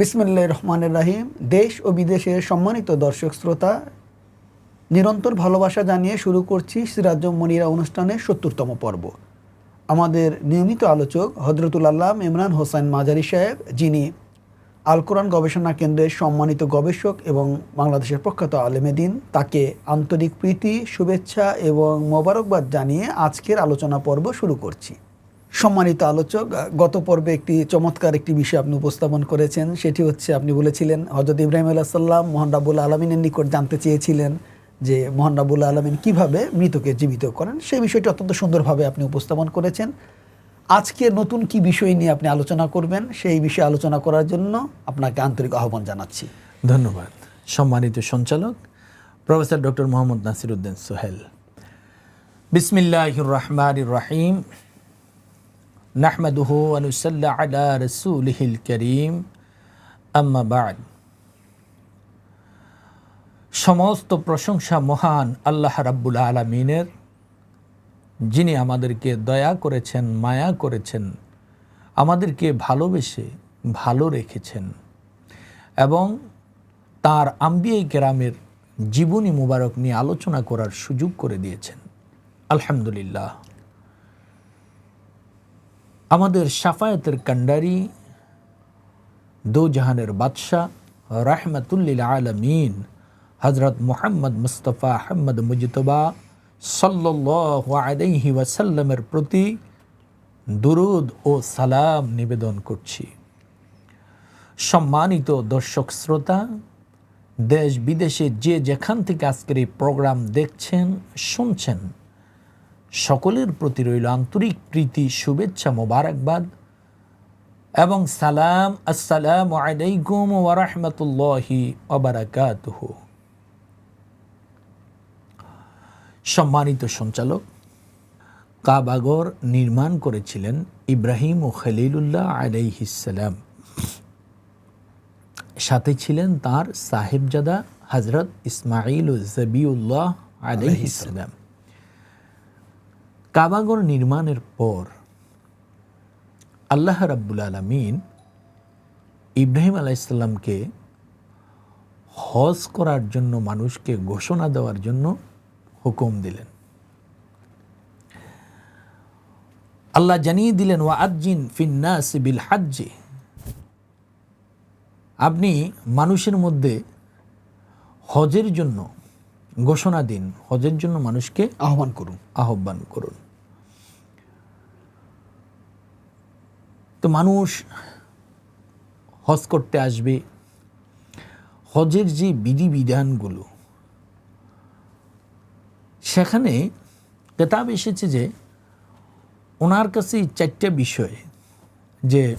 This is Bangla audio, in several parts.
বিসমিল্লাহ রহমানের রাহিম। দেশ ও বিদেশের সম্মানিত দর্শক শ্রোতা, নিরন্তর ভালোবাসা জানিয়ে শুরু করছি সিরাজ মনিরা অনুষ্ঠানের সত্তরতম পর্ব। আমাদের নিয়মিত আলোচক হজরতুল আল্লাহ ইমরান হোসেন মাজারি সাহেব, যিনি আল কোরআন গবেষণা কেন্দ্রের সম্মানিত গবেষক এবং বাংলাদেশের প্রখ্যাত আলেমেদিন তাকে আন্তরিক প্রীতি, শুভেচ্ছা এবং মোবারকবাদ জানিয়ে আজকের আলোচনা পর্ব শুরু করছি। সম্মানিত আলোচক গত পর্বে একটি চমৎকার একটি বিষয় আপনি উপস্থাপন করেছেন, সেটি হচ্ছে আপনি বলেছিলেন হজরত ইব্রাহিম আল্লাহ সাল্লাম মোহান রাবুল আলমিনের নিকট জানতে চেয়েছিলেন যে মোহান রাবুল আলমিন কীভাবে মৃতকে জীবিত করেন। সেই বিষয়টি অত্যন্ত সুন্দরভাবে আপনি উপস্থাপন করেছেন। আজকে নতুন কি বিষয় নিয়ে আপনি আলোচনা করবেন, সেই বিষয়ে আলোচনা করার জন্য আপনাকে আন্তরিক আহ্বান জানাচ্ছি। ধন্যবাদ। সম্মানিত সঞ্চালক, প্রফেসর ডক্টর মোহাম্মদ নাসিরুদ্দিন সোহেল। বিসমিল্লাহ রহমান রাহিম। নাহমাদুহু আনুসাল্লাহ আলা রসুলহিল করিম আম্মা বাদ সমস্ত প্রশংসা মহান আল্লাহ রাব্বুল আলমিনের, যিনি আমাদেরকে দয়া করেছেন, মায়া করেছেন, আমাদেরকে ভালোবেসে ভালো রেখেছেন এবং তার আম্বিয়াই কেরামের জীবনী মুবারক নিয়ে আলোচনা করার সুযোগ করে দিয়েছেন। আলহামদুলিল্লাহ। আমাদের সাফায়াতের কান্ডারি দো জাহানের বাদশাহ রাহমাতুল্লিল আলমিন হজরত মোহাম্মদ মুস্তফা আহমদ মুজতবা সাল্লাহ আলাইহি ওয়াসাল্লামের প্রতি দুরুদ ও সালাম নিবেদন করছি। সম্মানিত দর্শক শ্রোতা, দেশ বিদেশে যে যেখান থেকে আজকের এই প্রোগ্রাম দেখছেন, শুনছেন সকলের প্রতি রইল আন্তরিক প্রীতি, শুভেচ্ছা, মোবারকবাদ এবং সালাম, আসসালাম আলাইকুম ওরহমতুল্লাহি ওবরাকাতুহ সম্মানিত সঞ্চালক, কাবাগর নির্মাণ করেছিলেন ইব্রাহিম ও খলিলুল্লাহ আলাইহিসালাম সাথে ছিলেন তার সাহেবজাদা হজরত ইসমাইল ও জবিউল্লাহ আলাইহিসালাম কাবাগর নির্মাণের পর আল্লাহ রাব্বুল আলমিন ইব্রাহিম আলাইসাল্লামকে হজ করার জন্য, মানুষকে ঘোষণা দেওয়ার জন্য হুকুম দিলেন। আল্লাহ জানিয়ে দিলেন, ওয়া আজ্জিন ফিন্নাস বিল হাজ্জে। আপনি মানুষের মধ্যে হজের জন্য ঘোষণা দিন হজের জন্য মানুষকে আহ্বান করুন। আহ্বান করুন। তো মানুষ হজ করতে আসবে। হজের যে বিধিবিধানগুলো সেখানে কেতাব এসেছে যে ওনার কাছে এই চারটা বিষয় যে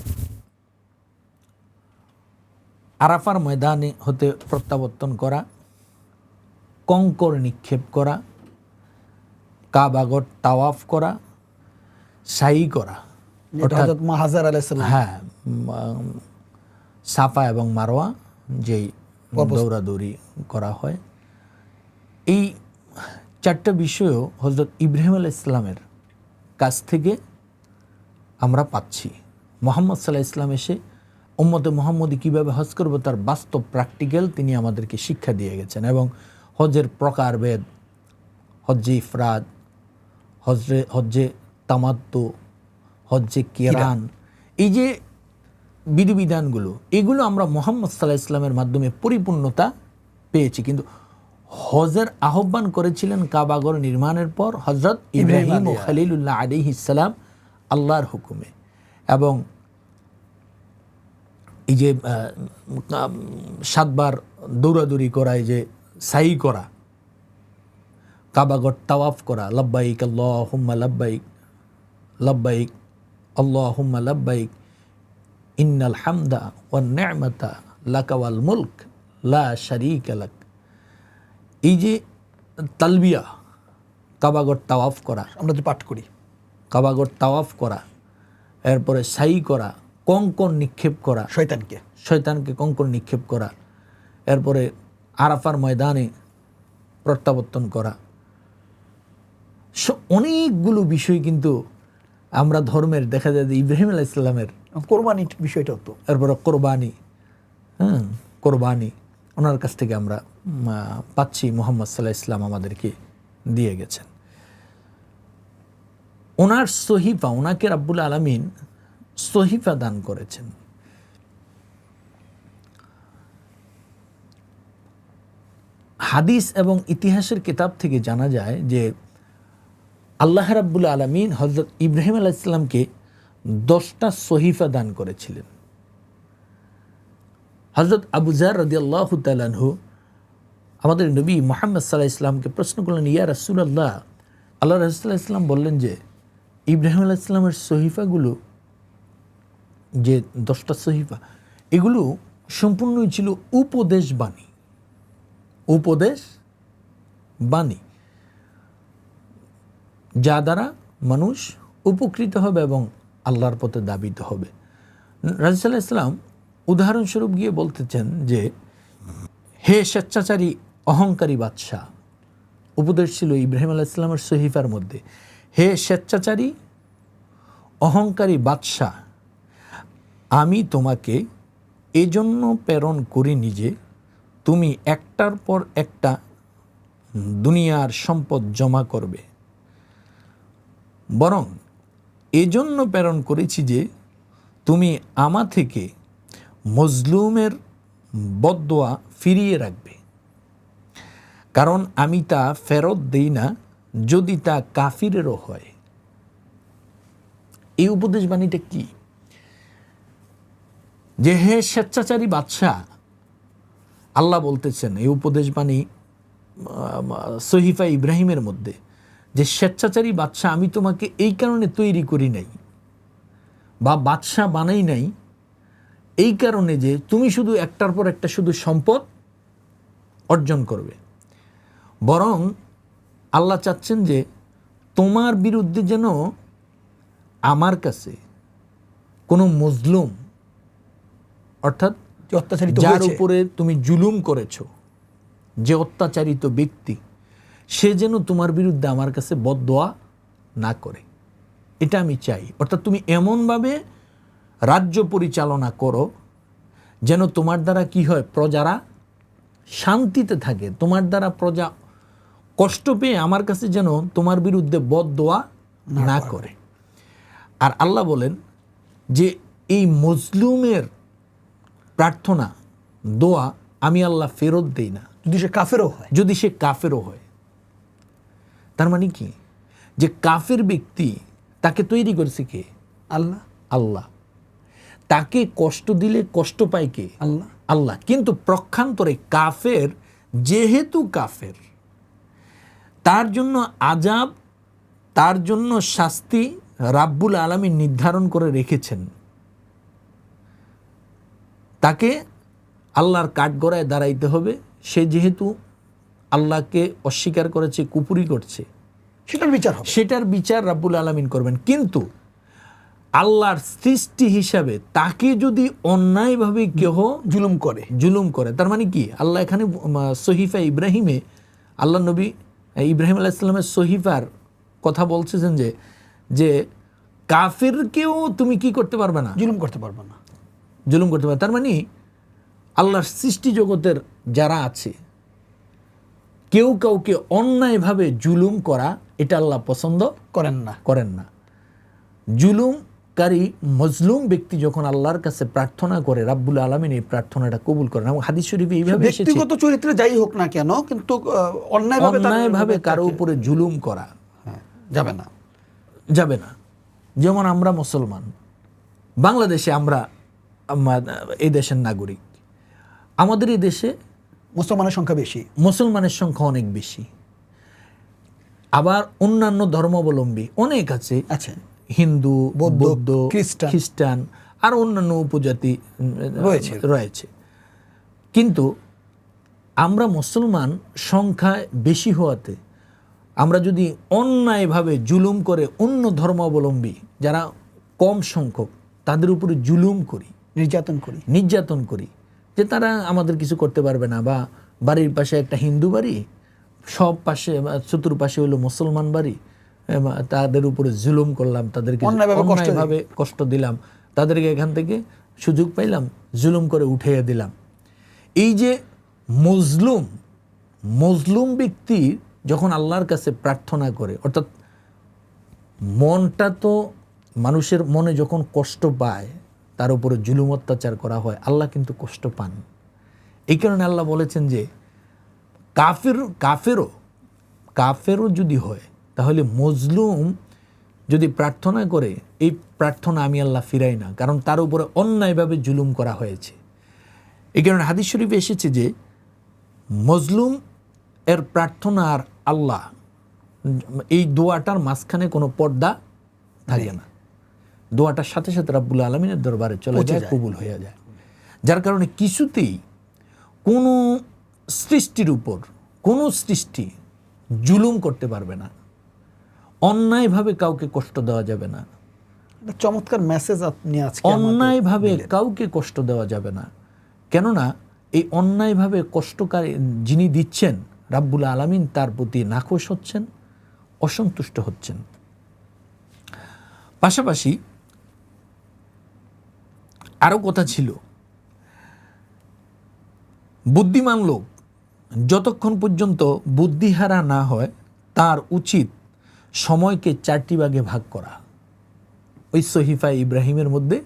আরাফার ময়দানে হতে প্রত্যাবর্তন করা কঙ্কর নিক্ষেপ করা কাবাগর তাওয়াফ করা সাই করা। যেটা মাহাজার আলাইসাল্লাম হ্যাঁ সাফা এবং মারোয়া যেই দৌড়াদৌড়ি করা হয়। এই চারটা বিষয়ও হজরত ইব্রাহিম আলাহ ইসলামের কাছ থেকে আমরা পাচ্ছি। মোহাম্মদ সাল্লাহ ইসলাম এসে উম্মতে মোহাম্মদী কীভাবে হজ করব তার বাস্তব প্র্যাকটিক্যাল তিনি আমাদেরকে শিক্ষা দিয়ে গেছেন এবং হজের প্রকারভেদ হজ্জে ইফরাদ হজরে হজ্জে তামাত্তু হজ্জে কেরান। এই যে বিধিবিধানগুলো এগুলো আমরা মোহাম্মদ সাল্লাহ ইসলামের মাধ্যমে পরিপূর্ণতা পেয়েছি। কিন্তু হজের আহ্বান করেছিলেন কাবাগর নির্মাণের পর হজরত ইব্রাহিম ও খালিলুল্লাহ আলী ইসালাম আল্লাহর হুকুমে। এবং এই যে সাতবার দৌড়াদৌড়ি করায় যে সাই করা। কাবাগর তাওয়াফ করা লব্বাইক আল্লাহ হুম্মা লব্বাইক লব্বাইক আল্লাহ হুম্মা লব্বাইক ইন্নাল হামদা ও নেমতা লাকাওয়াল মুলক লা শারিক লাক। এই যে তালবিয়া কাবাগর তাওয়াফ করা আমরা যে পাঠ করি কাবাগর তাওয়াফ করা এরপরে সাই করা কঙ্কন নিক্ষেপ করা শয়তানকে। শয়তানকে কঙ্কন নিক্ষেপ করা এরপরে আরাফার ময়দানে প্রত্যাবর্তন করা। স- অনেকগুলো বিষয় কিন্তু আমরা ধর্মের দেখা যায় যে ইব্রাহিম আলাহ ইসলামের কোরবানি বিষয়টাও তো। এরপরে কোরবানি হ্যাঁ কোরবানি ওনার কাছ থেকে আমরা পাচ্ছি মোহাম্মদ সাল্লাহ ইসলাম আমাদেরকে দিয়ে গেছেন। ওনার সহিফা ওনাকে রাব্বুল আলমিন সহিফা দান করেছেন। হাদিস এবং ইতিহাসের কিতাব থেকে জানা যায় যে আল্লাহ রাব্বুল আলমিন হজরত ইব্রাহিম আলাহ ইসলামকে দশটা সহিফা দান করেছিলেন। হজরত আবুজার রদি আল্লাহ তালানহু আমাদের নবী মোহাম্মদ সাল্লাহ ইসলামকে প্রশ্ন করলেন, ইয়া রাসুলাল্লাহ, আল্লাহ রসুল্লাহ ইসলাম বললেন যে, ইব্রাহিম আলাহ ইসলামের সহিফাগুলো যে দশটা সহিফা, এগুলো সম্পূর্ণই ছিল উপদেশ বাণী। উপদেশ, বাণী, যা দ্বারা মানুষ উপকৃত হবে এবং আল্লাহর পথে দাবিত হবে। রাজিসাল্লাহ ইসলাম উদাহরণস্বরূপ গিয়ে বলতেছেন যে, হে স্বেচ্ছাচারী অহংকারী বাদশাহ, উপদেশ ছিল ইব্রাহিম আলাহ ইসলামের সহিফার মধ্যে, হে স্বেচ্ছাচারী অহংকারী বাদশাহ, আমি তোমাকে এজন্য প্রেরণ করিনি যে তুমি একটার পর একটা দুনিয়ার সম্পদ জমা করবে। বরং এজন্য প্রেরণ করেছি যে তুমি আমা থেকে মজলুমের বদোয়া ফিরিয়ে রাখবে। কারণ আমি তা ফেরত দিই না যদি তা কাফিরেরও হয়। এই উপদেশ বাণীটা কি? যে হে স্বেচ্ছাচারী বাদশাহ আল্লাহ বলতেছেন, এই উপদেশ বাণী সহিফা ইব্রাহিমের মধ্যে, যে স্বেচ্ছাচারী বাদশাহ, আমি তোমাকে এই কারণে তৈরি করি নাই, বা বাদশাহ বানাই নাই, এই কারণে যে তুমি শুধু একটার পর একটা শুধু সম্পদ অর্জন করবে। বরং আল্লাহ চাচ্ছেন যে তোমার বিরুদ্ধে যেন আমার কাছে কোনো মজলুম, অর্থাৎ যে অত্যাচারিত যার উপরে তুমি জুলুম করেছ যে অত্যাচারিত ব্যক্তি সে যেন তোমার বিরুদ্ধে আমার কাছে বদোয়া না করে। এটা আমি চাই। অর্থাৎ তুমি এমনভাবে রাজ্য পরিচালনা করো যেন তোমার দ্বারা কি হয় প্রজারা শান্তিতে থাকে। তোমার দ্বারা প্রজা কষ্ট পেয়ে আমার কাছে যেন তোমার বিরুদ্ধে বদোয়া না করে। আর আল্লাহ বলেন যে এই মজলুমের প্রার্থনা দোয়া আমি আল্লাহ ফেরত দেই না। যদি সে কাফেরও হয়। যদি সে কাফেরও হয়। তার মানে কি? যে কাফের ব্যক্তি তাকে তৈরি করেছে কে? আল্লাহ। আল্লাহ। তাকে কষ্ট দিলে কষ্ট পায় কে? আল্লাহ। আল্লাহ। কিন্তু প্রক্ষান্তরে কাফের যেহেতু কাফের তার জন্য আজাব তার জন্য শাস্তি রাব্বুল আলমী নির্ধারণ করে রেখেছেন। তাকে আল্লাহর কাঠগড়ায় দাঁড়াইতে হবে। সে যেহেতু আল্লাহকে অস্বীকার করেছে কুপুরি করছে সেটার বিচার হবে। সেটার বিচার রাব্বুল আলমিন করবেন। কিন্তু আল্লাহর সৃষ্টি হিসাবে তাকে যদি অন্যায়ভাবে কেহ জুলুম করে। জুলুম করে তার মানে কি? আল্লাহ এখানে সহিফা ইব্রাহিমে আল্লাহ নবী ইব্রাহিম আলাহ ইসলামের সহিফার কথা বলছেন যে যে কাফেরকেও তুমি কি করতে পারবে না? জুলুম করতে পারবে না। জুলুম করতে পারবে তার মানে আল্লাহর সৃষ্টি জগতের যারা আছে কেউ কাউকে অন্যায়ভাবে জুলুম করা এটা আল্লাহ পছন্দ করেন না। করেন না। জুলুমকারী মজলুম ব্যক্তি যখন আল্লাহর কাছে প্রার্থনা করে রাব্বুল আলমিন এই প্রার্থনাটা কবুল করেন এবং হাদিস শরীফে এইভাবে ব্যক্তিগত চরিত্রে যাই হোক না কেন কিন্তু অন্যায়ভাবে অন্যায়ভাবে কারও উপরে জুলুম করা হ্যাঁ, যাবে না। যাবে না। যেমন আমরা মুসলমান বাংলাদেশে আমরা আমা- এই দেশের নাগরিক। আমাদের এই দেশে মুসলমানের সংখ্যা বেশি। মুসলমানের সংখ্যা অনেক বেশি। আবার অন্যান্য ধর্মাবলম্বী অনেক আছে। আছে। হিন্দু বৌদ্ধ, বৌদ্ধ খ্রিস্টান। খ্রিস্টান আর অন্যান্য উপজাতি রয়েছে। রয়েছে। কিন্তু আমরা মুসলমান সংখ্যায় বেশি হওয়াতে আমরা যদি অন্যায়ভাবে জুলুম করে অন্য ধর্মাবলম্বী যারা কম সংখ্যক তাদের উপরে জুলুম করি নির্যাতন করি। নির্যাতন করি। যে তারা আমাদের কিছু করতে পারবে না বা বাড়ির পাশে একটা হিন্দু বাড়ি সব পাশে চতুর্পাশে হলো মুসলমান বাড়ি তাদের উপরে জুলুম করলাম তাদেরকে অন্যায়ভাবে কষ্ট অন্যায়ভাবে কষ্ট দিলাম তাদেরকে এখান থেকে সুযোগ পাইলাম জুলুম করে উঠিয়ে দিলাম। এই যে মজলুম মজলুম ব্যক্তি যখন আল্লাহর কাছে প্রার্থনা করে অর্থাৎ মনটা তো মানুষের মনে যখন কষ্ট পায় তার উপরে জুলুম অত্যাচার করা হয়। আল্লাহ কিন্তু কষ্ট পান। এই কারণে আল্লাহ বলেছেন যে, কাফের, কাফেরও কাফেরও যদি হয়, তাহলে মজলুম যদি প্রার্থনা করে, এই প্রার্থনা আমি আল্লাহ ফিরাই না, কারণ তার উপরে অন্যায়ভাবে জুলুম করা হয়েছে। এই কারণে হাদিস শরীফে এসেছে যে, মজলুম এর প্রার্থনা আর আল্লাহ, এই দোয়াটার মাঝখানে কোনো পর্দা থাকে না। দোয়াটার সাথে সাথে রাব্বুল আলমিনের দরবারে চলে যায়। কবুল হয়ে যায়। যার কারণে কিছুতেই কোনো সৃষ্টির উপর কোনো সৃষ্টি জুলুম করতে পারবে না। অন্যায়ভাবে কাউকে কষ্ট দেওয়া যাবে না। চমৎকার মেসেজ আপনি আজকে অন্যায়ভাবে কাউকে কষ্ট দেওয়া যাবে না। কেননা এই অন্যায়ভাবে কষ্টকারী যিনি দিচ্ছেন রাব্বুল আলামিন তার প্রতি নাখোশ হচ্ছেন অসন্তুষ্ট হচ্ছেন। পাশাপাশি আরও কথা ছিল। বুদ্ধিমান লোক, যতক্ষণ পর্যন্ত বুদ্ধিহারা না হয়, তার উচিত সময়কে চারটি ভাগে ভাগ করা। ওই সহিফা ইব্রাহিমের মধ্যে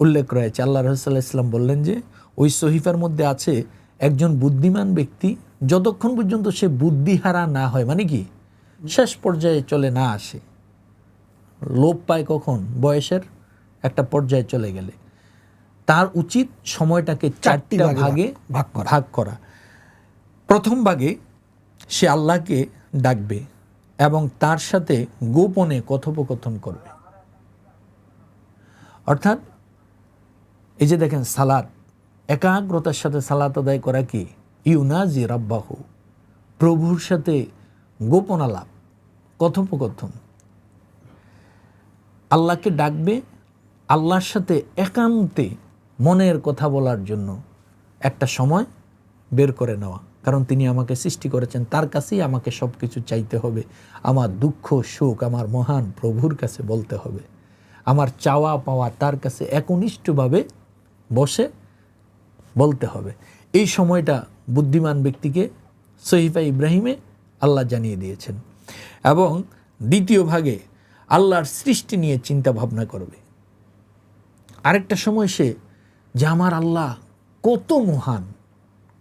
উল্লেখ রয়েছে। আল্লাহ রসুল্লাহ ইসলাম বললেন যে, ওই সহিফার মধ্যে আছে একজন বুদ্ধিমান ব্যক্তি, যতক্ষণ পর্যন্ত সে বুদ্ধিহারা না হয় মানে কি? শেষ পর্যায়ে চলে না আসে। লোপ পায় কখন? বয়সের? একটা পর্যায়ে চলে গেলে। তার উচিত সময়টাকে চারটি ভাগে ভাগ করা। ভাগ করা। প্রথম ভাগে সে আল্লাহকে ডাকবে এবং তার সাথে গোপনে কথোপকথন করবে। অর্থাৎ এই যে দেখেন সালাদ একাগ্রতার সাথে সালাত আদায় করা কি? ইউনাজি রাব্বাহু প্রভুর সাথে গোপন আলাপ কথোপকথন। আল্লাহকে ডাকবে আল্লাহর সাথে একান্তে মনের কথা বলার জন্য একটা সময় বের করে নেওয়া। কারণ তিনি আমাকে সৃষ্টি করেছেন, তার কাছেই আমাকে সব কিছু চাইতে হবে। আমার দুঃখ সুখ আমার মহান প্রভুর কাছে বলতে হবে। আমার চাওয়া পাওয়া তার কাছে একনিষ্ঠভাবে বসে বলতে হবে। এই সময়টা বুদ্ধিমান ব্যক্তিকে সহিফা ইব্রাহিমে আল্লাহ জানিয়ে দিয়েছেন। এবং দ্বিতীয় ভাগে আল্লাহর সৃষ্টি নিয়ে চিন্তা ভাবনা করবে। আরেকটা সময় সে যে আমার আল্লাহ কত মহান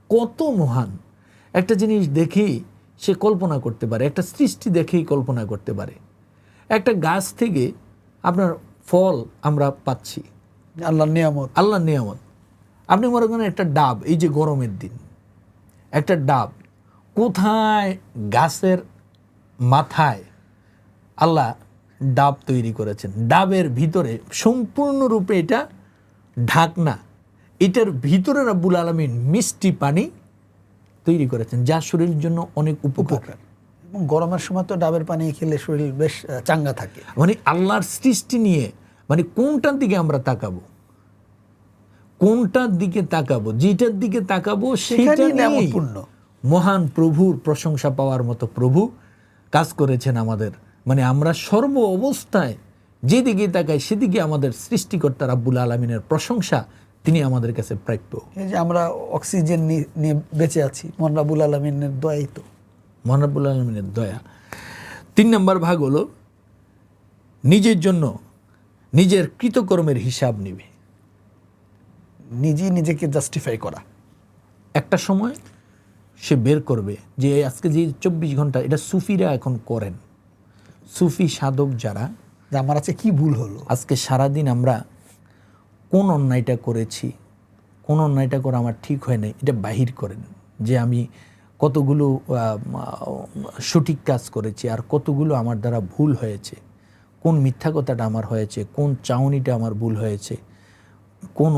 কত মহান। একটা জিনিস দেখেই সে কল্পনা করতে পারে একটা সৃষ্টি দেখেই কল্পনা করতে পারে। একটা গাছ থেকে আপনার ফল আমরা পাচ্ছি। আল্লাহ নিয়ামত। আল্লাহ নিয়ামত। আপনি মনে করেন একটা ডাব এই যে গরমের দিন একটা ডাব কোথায় গাছের মাথায় আল্লাহ ডাব তৈরি করেছেন। ডাবের ভিতরে সম্পূর্ণরূপে এটা ঢাকনা এটার ভিতরে রাব্বুল আলমিন মিষ্টি পানি তৈরি করেছেন যা শরীরের জন্য অনেক উপকার। এবং গরমের সময় তো ডাবের পানি খেলে শরীর বেশ চাঙ্গা থাকে। মানে আল্লাহর সৃষ্টি নিয়ে মানে কোনটার দিকে আমরা তাকাবো? কোনটার দিকে তাকাবো? যেটার দিকে তাকাবো সেটা সেখানেই মহান প্রভুর প্রশংসা পাওয়ার মতো প্রভু কাজ করেছেন আমাদের মানে আমরা সর্ব অবস্থায় যেদিকে তাকাই সেদিকে আমাদের সৃষ্টিকর্তা রাব্বুল আলমিনের প্রশংসা তিনি আমাদের কাছে প্রাপ্য। এই যে আমরা অক্সিজেন নিয়ে বেঁচে আছি মনরাবুল আলমিনের দয়াই তো। মহানবুল আলমিনের দয়া। তিন নম্বর ভাগ হলো নিজের জন্য নিজের কৃতকর্মের হিসাব নিবে। নিজেই নিজেকে জাস্টিফাই করা। একটা সময় সে বের করবে যে আজকে যে চব্বিশ ঘণ্টা এটা সুফিরা এখন করেন। সুফি সাধক যারা, যে আমার আছে কি ভুল হলো? আজকে সারাদিন আমরা কোন অন্যায়টা করেছি, কোন অন্যায়টা করে আমার ঠিক হয় নাই, এটা বাহির করেন। যে আমি কতগুলো সঠিক কাজ করেছি আর কতগুলো আমার দ্বারা ভুল হয়েছে, কোন মিথ্যা কথাটা আমার হয়েছে, কোন চাউনিটা আমার ভুল হয়েছে, কোন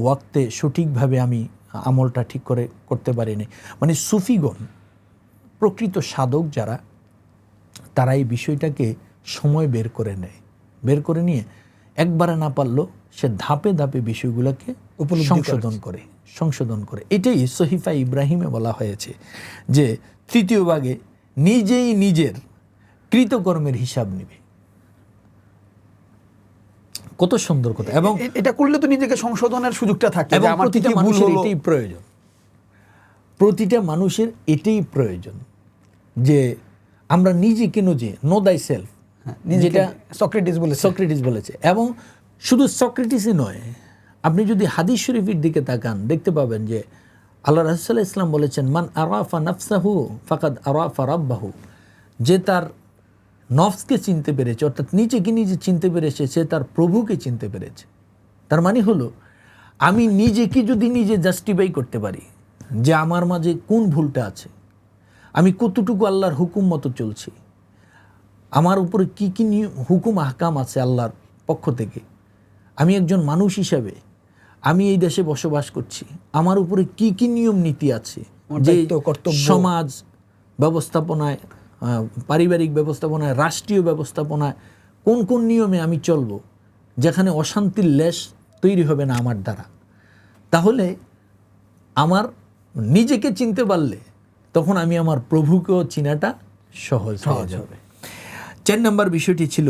ওয়াক্তে সঠিকভাবে আমি আমলটা ঠিক করে, করতে পারিনি। মানে সুফিগণ, প্রকৃত সাধক যারা তারা এই বিষয়টাকে সময় বের করে নেয়। বের করে নিয়ে একবারে না পারলেও সে ধাপে ধাপে বিষয়গুলোকে সংশোধন করে সংশোধন করে। এটাই সহিফা ইব্রাহিমে বলা হয়েছে যে তৃতীয় ভাগে নিজেই নিজের কৃতকর্মের হিসাব নেবে। কত সুন্দর কথা। এবং এটা করলে তো নিজেকে সংশোধনের সুযোগটা থাকে এবং প্রতিটা মানুষের এটাই প্রয়োজন। প্রতিটা মানুষের এটাই প্রয়োজন যে আমরা নিজে কেন যে নো দাই সেলফ হ্যাঁ, নিজেকে যেটা সক্রেটিস বলেছে। সক্রেটিস বলেছে। এবং শুধু সক্রেটিসই নয় আপনি যদি হাদিস শরীফের দিকে তাকান দেখতে পাবেন যে আল্লাহ রাসুল্লাহ ইসলাম বলেছেন মান আরাফা নাফসাহু ফাকাদ আরাফা রাব্বাহু। যে তার নফসকে চিনতে পেরেছে অর্থাৎ নিজেকে নিজে চিনতে পেরেছে সে তার প্রভুকে চিনতে পেরেছে। তার মানে হলো আমি নিজেকে যদি নিজে জাস্টিফাই করতে পারি যে আমার মাঝে কোন ভুলটা আছে আমি কতটুকু আল্লাহর হুকুম মতো চলছি? আমার উপরে কি কি নিয়ম হুকুম আহকাম আছে আল্লাহর পক্ষ থেকে? আমি একজন মানুষ হিসাবে আমি এই দেশে বসবাস করছি। আমার উপরে কি কি নিয়ম নীতি আছে? যে। সমাজ ব্যবস্থাপনায় পারিবারিক ব্যবস্থাপনায় রাষ্ট্রীয় ব্যবস্থাপনায় কোন কোন নিয়মে আমি চলব? যেখানে অশান্তির লেশ তৈরি হবে না আমার দ্বারা। তাহলে আমার নিজেকে চিনতে পারলে তখন আমি আমার প্রভুকেও চিনাটা সহজ হয়ে যাবে। চার নম্বর বিষয়টি ছিল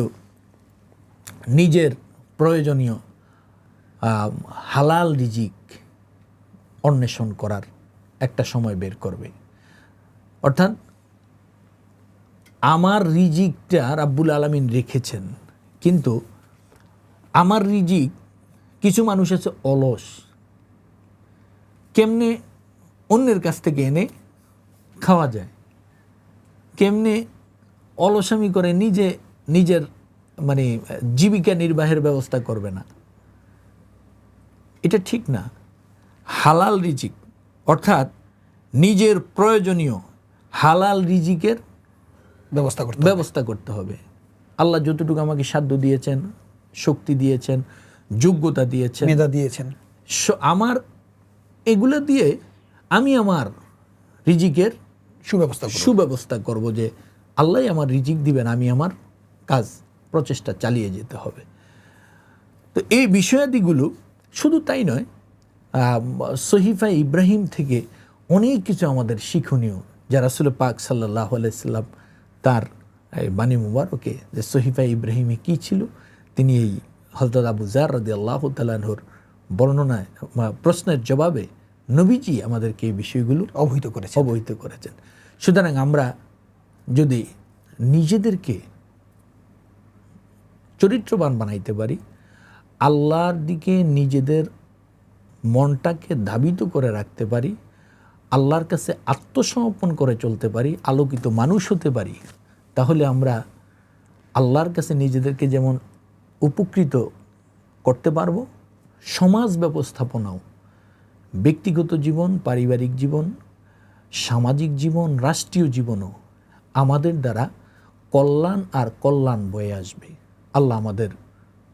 নিজের প্রয়োজনীয় হালাল রিজিক অন্বেষণ করার একটা সময় বের করবে। অর্থাৎ আমার রিজিকটা রাব্বুল আলমিন রেখেছেন কিন্তু আমার রিজিক কিছু মানুষ আছে অলস। কেমনে অন্যের কাছ থেকে এনে খাওয়া যায়। কেমনে অলসামি করে নিজে নিজের মানে জীবিকা নির্বাহের ব্যবস্থা করবে না। এটা ঠিক না। হালাল রিজিক অর্থাৎ নিজের প্রয়োজনীয় হালাল রিজিকের ব্যবস্থা করতে ব্যবস্থা করতে হবে। আল্লাহ যতটুকু আমাকে সাধ্য দিয়েছেন শক্তি দিয়েছেন যোগ্যতা দিয়েছেন মেধা দিয়েছেন। স- আমার এগুলো দিয়ে আমি আমার রিজিকের সুব্যবস্থা সুব্যবস্থা করব যে আল্লাহ আমার রিজিক দিবেন আমি আমার কাজ প্রচেষ্টা চালিয়ে যেতে হবে। তো এই বিষয়াদিগুলো শুধু তাই নয় সহিফা ইব্রাহিম থেকে অনেক কিছু আমাদের শিক্ষণীয় যা রাসুল পাক সাল্লাহ আলাইসাল্লাম তার এই বাণী মুবারকে যে সহিফা ইব্রাহিমে কি ছিল তিনি এই হজরত আবু জার রদি আল্লাহ তালাহর বর্ণনায় প্রশ্নের জবাবে নবীজি আমাদেরকে এই বিষয়গুলো অবহিত করেছে অবহিত করেছেন। সুতরাং আমরা যদি নিজেদেরকে চরিত্রবান বানাইতে পারি, আল্লাহর দিকে নিজেদের মনটাকে ধাবিত করে রাখতে পারি, আল্লাহর কাছে আত্মসমর্পণ করে চলতে পারি, আলোকিত মানুষ হতে পারি, তাহলে আমরা আল্লাহর কাছে নিজেদেরকে যেমন উপকৃত করতে পারব, সমাজ ব্যবস্থাপনাও, ব্যক্তিগত জীবন, পারিবারিক জীবন সামাজিক জীবন, রাষ্ট্রীয় জীবনও আমাদের দ্বারা কল্যাণ আর কল্যাণ বয়ে আসবে। আল্লাহ আমাদের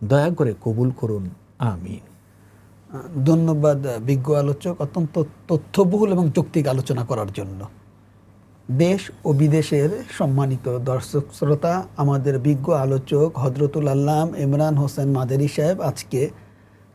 দয়া করে কবুল করুন। আমিন। ধন্যবাদ বিজ্ঞ আলোচক। অত্যন্ত তথ্যবহুল এবং যৌক্তিক আলোচনা করার জন্য। দেশ ও বিদেশের সম্মানিত দর্শক, শ্রোতা, আমাদের বিজ্ঞ আলোচক হজরতুল আল্লাম ইমরান হোসেন মাদারি সাহেব আজকে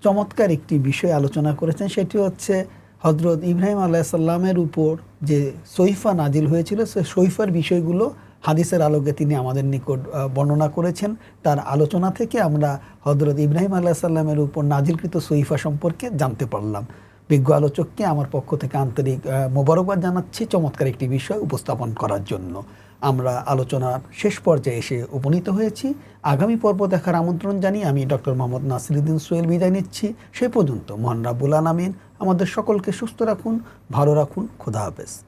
চমৎকার একটি বিষয় আলোচনা করেছেন। সেটি হচ্ছে হজরত ইব্রাহিম আলাইসাল্লামের উপর যে সৈফা নাজিল হয়েছিল, সে সৈফার বিষয়গুলো হাদিসের আলোকে তিনি আমাদের নিকট বর্ণনা করেছেন। তার আলোচনা থেকে আমরা হজরত ইব্রাহিম আল্লাহ সাল্লামের উপর নাজিলকৃত সৈফা সম্পর্কে জানতে পারলাম। বিজ্ঞ আলোচককে আমার পক্ষ থেকে আন্তরিক মোবারকবাদ জানাচ্ছি চমৎকার একটি বিষয় উপস্থাপন করার জন্য। আমরা আলোচনার শেষ পর্যায়ে এসে উপনীত হয়েছি। আগামী পর্ব দেখার আমন্ত্রণ জানিয়ে আমি ডক্টর মোহাম্মদ নাসিরুদ্দিন সোয়েল বিদায় নিচ্ছি। সে পর্যন্ত মহান রাবুল আনামিন আমাদের সকলকে সুস্থ রাখুন, ভালো রাখুন। খোদা হাফেজ।